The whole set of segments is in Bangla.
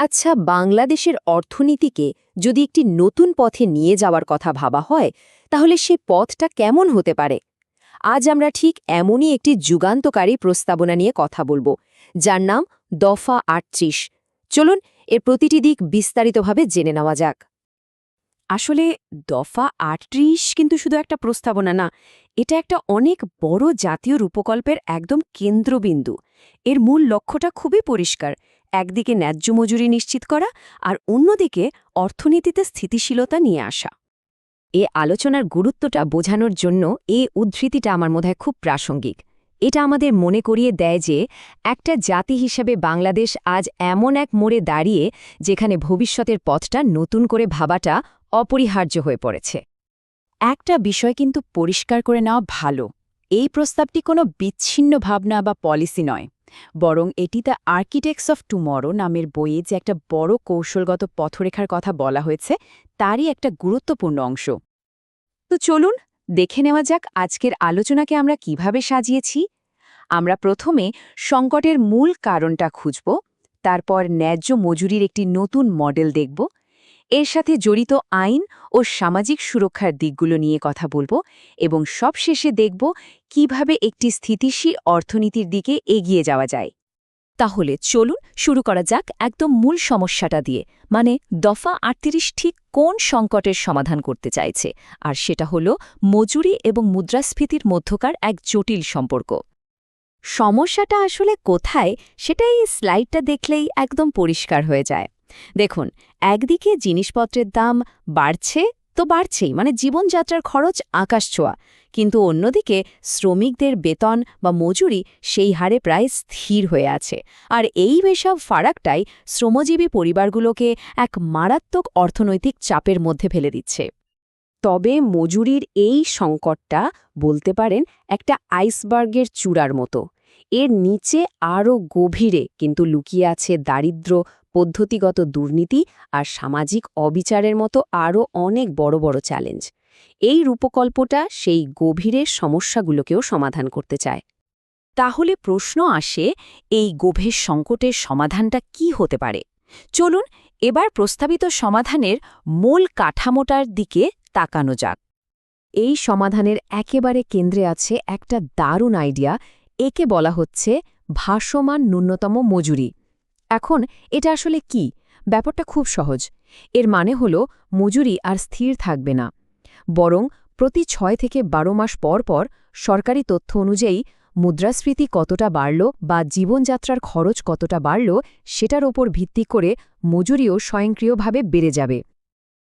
আচ্ছা বাংলাদেশের অর্থনীতিকে যদি একটি নতুন পথে নিয়ে যাওয়ার কথা ভাবা হয়, তাহলে সে পথটা কেমন হতে পারে? আজ আমরা ঠিক এমনই একটি যুগান্তকারী প্রস্তাবনা নিয়ে কথা বলব, যার নাম দফা আটত্রিশ। চলুন, এর প্রতিটি দিক বিস্তারিতভাবে জেনে নেওয়া যাক। আসলে দফা আটত্রিশ কিন্তু শুধু একটা প্রস্তাবনা না, এটা একটা অনেক বড় জাতীয় রূপকল্পের একদম কেন্দ্রবিন্দু। এর মূল লক্ষ্যটা খুবই পরিষ্কার একদিকে ন্যায্য মজুরি নিশ্চিত করা আর অন্যদিকে অর্থনীতিতে স্থিতিশীলতা নিয়ে আসা। এ আলোচনার গুরুত্বটা বোঝানোর জন্য এ উদ্ধৃতিটা আমার মধ্যে খুব প্রাসঙ্গিক। এটা আমাদের মনে করিয়ে দেয় যে একটা জাতি হিসেবে বাংলাদেশ আজ এমন এক মোড়ে দাঁড়িয়ে যেখানে ভবিষ্যতের পথটা নতুন করে ভাবাটা অপরিহার্য হয়ে পড়েছে। একটা বিষয় কিন্তু পরিষ্কার করে নেওয়া ভালো। এই প্রস্তাবটি কোনো বিচ্ছিন্ন ভাবনা বা পলিসি নয়। বরং এটি দ্য আর্কিটেক্টস অফ টুমরো নামের বইয়ে যে একটা বড় কৌশলগত পথরেখার কথা বলা হয়েছে, তারই একটা গুরুত্বপূর্ণ অংশ। তো চলুন, দেখে নেওয়া যাক আজকের আলোচনাকে আমরা কীভাবে সাজিয়েছি। আমরা প্রথমে সংকটের মূল কারণটা খুঁজব, তারপর ন্যায্য মজুরির একটি নতুন মডেল দেখব এর সাথে জড়িত আইন ও সামাজিক সুরক্ষার দিকগুলো নিয়ে কথা বলব এবং সবশেষে দেখব কীভাবে একটি স্থিতিশীল অর্থনীতির দিকে এগিয়ে যাওয়া যায়। তাহলে চলুন শুরু করা যাক একদম মূল সমস্যাটা দিয়ে মানে দফা আটত্রিশ ঠিক কোন সংকটের সমাধান করতে চাইছে, আর সেটা হল মজুরি এবং মুদ্রাস্ফীতির মধ্যকার এক জটিল সম্পর্ক। সমস্যাটা আসলে কোথায় সেটা এই স্লাইডটা দেখলেই একদম পরিষ্কার হয়ে যায়। দেখুন, একদিকে জিনিসপত্রের দাম বাড়ছে তো বাড়ছেই মানে জীবনযাত্রার খরচ আকাশ ছোঁয়া। কিন্তু অন্যদিকে শ্রমিকদের বেতন বা মজুরি সেই হারে প্রায় স্থির হয়ে আছে। আর এই বেসব ফারাকটাই শ্রমজীবী পরিবারগুলোকে এক মারাত্মক অর্থনৈতিক চাপের মধ্যে ফেলে দিচ্ছে। তবে মজুরির এই সংকটটা বলতে পারেন একটা আইসবার্গের চূড়ার মতো। এর নিচে আরও গভীরে কিন্তু লুকিয়ে আছে দারিদ্র্য পদ্ধতিগত দুর্নীতি আর সামাজিক অবিচারের মতো আরও অনেক বড় বড় চ্যালেঞ্জ। এই রূপকল্পটা সেই গভীরের সমস্যাগুলোকেও সমাধান করতে চায়। তাহলে প্রশ্ন আসে, এই গভীর সংকটের সমাধানটা কি হতে পারে? চলুন এবার প্রস্তাবিত সমাধানের মূল কাঠামোটার দিকে তাকানো যাক। এই সমাধানের একেবারে কেন্দ্রে আছে একটা দারুণ আইডিয়া, একে বলা হচ্ছে ভাসমান ন্যূনতম মজুরি। এখন এটা আসলে কি? ব্যাপারটা খুব সহজ। এর মানে হল মজুরি আর স্থির থাকবে না। বরং প্রতি ছয় থেকে বারো মাস পর পর সরকারি তথ্য অনুযায়ী মুদ্রাস্ফীতি কতটা বাড়ল বা জীবনযাত্রার খরচ কতটা বাড়ল সেটার ওপর ভিত্তি করে মজুরিও স্বয়ংক্রিয়ভাবে বেড়ে যাবে।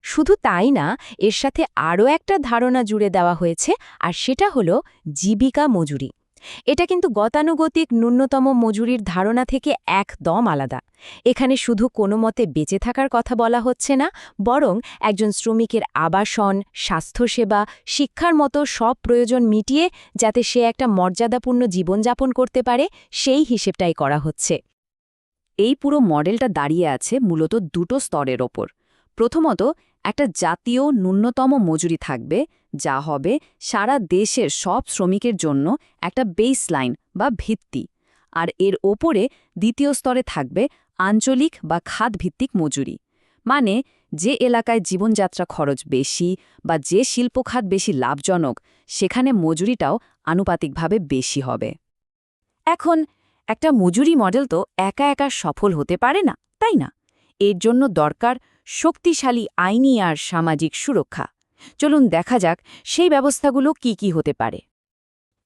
শুধু তাই না, এর সাথে আরও একটা ধারণা জুড়ে দেওয়া হয়েছে, আর সেটা হল জীবিকা মজুরি। এটা কিন্তু গতানুগতিক ন্যূনতম মজুরির ধারণা থেকে একদম আলাদা। এখানে শুধু কোনো মতে বেঁচে থাকার কথা বলা হচ্ছে না, বরং একজন শ্রমিকের আবাসন, স্বাস্থ্যসেবা, শিক্ষার মতো সব প্রয়োজন মিটিয়ে যাতে সে একটা মর্যাদাপূর্ণ জীবনযাপন করতে পারে, সেই হিসেবটাই করা হচ্ছে। এই পুরো মডেলটা দাঁড়িয়ে আছে মূলত দুটো স্তরের ওপর। প্রথমত, একটা জাতীয় ন্যূনতম মজুরি থাকবে যা হবে সারা দেশের সব শ্রমিকের জন্য একটা বেস লাইন বা ভিত্তি। আর এর ওপরে দ্বিতীয় স্তরে থাকবে আঞ্চলিক বা খাতভিত্তিক মজুরি। মানে যে এলাকায় জীবনযাত্রা খরচ বেশি বা যে শিল্পখাত বেশি লাভজনক, সেখানে মজুরিটাও আনুপাতিকভাবে বেশি হবে। এখন একটা মজুরি মডেল তো একা একা সফল হতে পারে না, তাই না? এর জন্য দরকার শক্তিশালী আইনি আর সামাজিক সুরক্ষা। চলুন দেখা যাক সেই ব্যবস্থাগুলো কি কি হতে পারে।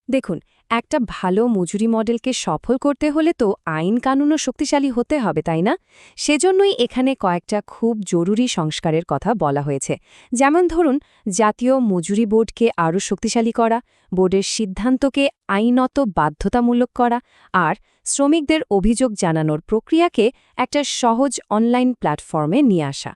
দেখুন, একটা ভালো মজুরি মডেলকে সফল করতে হলে তো আইন কানুনও শক্তিশালী হতে হবে, তাই না? সেজন্যই এখানে কয়েকটা খুব জরুরি সংস্কারের কথা বলা হয়েছে। যেমন ধরুন, জাতীয় মজুরি বোর্ডকে আরও শক্তিশালী করা, বোর্ডের সিদ্ধান্তকে আইনত বাধ্যতামূলক করা, আর শ্রমিকদের অভিযোগ জানানোর প্রক্রিয়াকে একটা সহজ অনলাইন প্ল্যাটফর্মে নিয়ে আসা।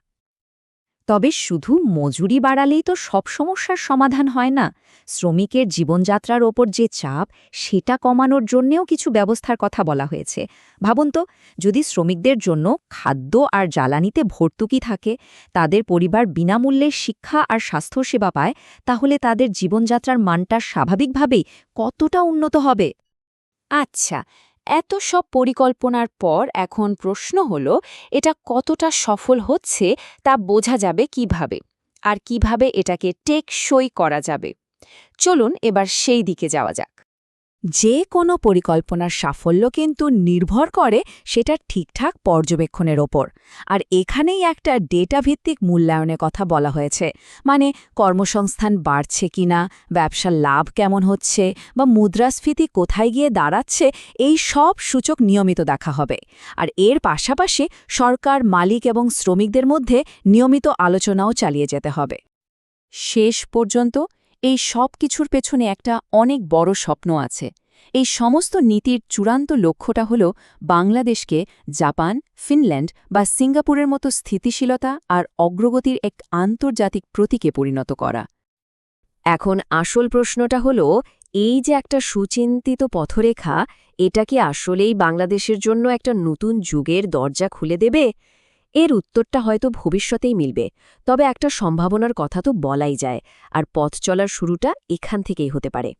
তবে শুধু মজুরি বাড়ালেই তো সব সমস্যার সমাধান হয় না। শ্রমিকের জীবনযাত্রার ওপর যে চাপ, সেটা কমানোর জন্যেও কিছু ব্যবস্থার কথা বলা হয়েছে। ভাবুন তো, যদি শ্রমিকদের জন্য খাদ্য আর জ্বালানিতে ভর্তুকি থাকে, তাদের পরিবার বিনামূল্যে শিক্ষা আর স্বাস্থ্যসেবা পায়, তাহলে তাদের জীবনযাত্রার মানটা স্বাভাবিকভাবেই কতটা উন্নত হবে? আচ্ছা এত সব পরিকল্পনার পর এখন প্রশ্ন হলো, এটা কতটা সফল হচ্ছে তা বোঝা যাবে কীভাবে? আর কীভাবে এটাকে টেকসই করা যাবে? চলুন এবার সেই দিকে যাওয়া যাক। যে কোনো পরিকল্পনার সাফল্য কিন্তু নির্ভর করে সেটা ঠিকঠাক পর্যবেক্ষণের ওপর। আর এখানেই একটা ডেটাভিত্তিক মূল্যায়নের কথা বলা হয়েছে। মানে কর্মসংস্থান বাড়ছে কিনা, ব্যবসার লাভ কেমন হচ্ছে, বা মুদ্রাস্ফীতি কোথায় গিয়ে দাঁড়াচ্ছে, এই সব সূচক নিয়মিত দেখা হবে। আর এর পাশাপাশি সরকার, মালিক এবং শ্রমিকদের মধ্যে নিয়মিত আলোচনাও চালিয়ে যেতে হবে। শেষ পর্যন্ত এই সব কিছুর পেছনে একটা অনেক বড় স্বপ্ন আছে। এই সমস্ত নীতির চূড়ান্ত লক্ষ্যটা হল বাংলাদেশকে জাপান, ফিনল্যান্ড বা সিঙ্গাপুরের মতো স্থিতিশীলতা আর অগ্রগতির এক আন্তর্জাতিক প্রতীকে পরিণত করা। এখন আসল প্রশ্নটা হল, এই যে একটা সুচিন্তিত পথরেখা, এটা কি আসলেই বাংলাদেশের জন্য একটা নতুন যুগের দরজা খুলে দেবে? এর উত্তরটা হয়তো ভবিষ্যতেই মিলবে, তবে একটা সম্ভাবনার কথা তো বলাই যায়, আর পথ চলার শুরুটা এখান থেকেই হতে পারে।